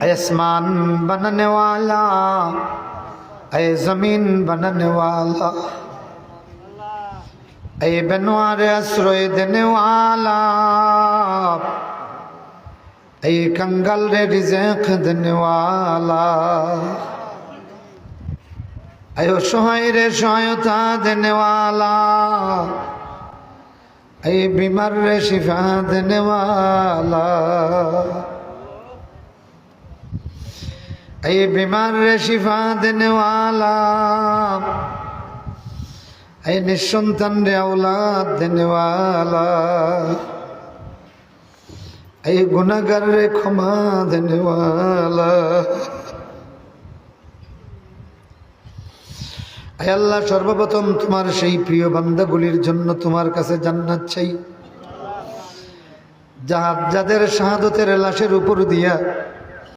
आसमान बनने वाला अय जमीन बनने वाला अय बनवार आश्रय देने वाला अय कंगल रे रिजेख देने वाला अयो सहाय रे सहायता देने वाला अय बीमार रे शिफा देने वाला এই বিমারে শিফা দেওয়ালা এই নিঃসন্তান রে আওলাদ দেওয়ালা এই গুণাগার রে ক্ষমা দেওয়ালা হে আল্লাহ, সর্বপ্রথম তোমার সেই প্রিয় বান্দাগুলির জন্য তোমার কাছে জান্নাত চাই। যাদের শাহাদতের লাশের উপর দিয়া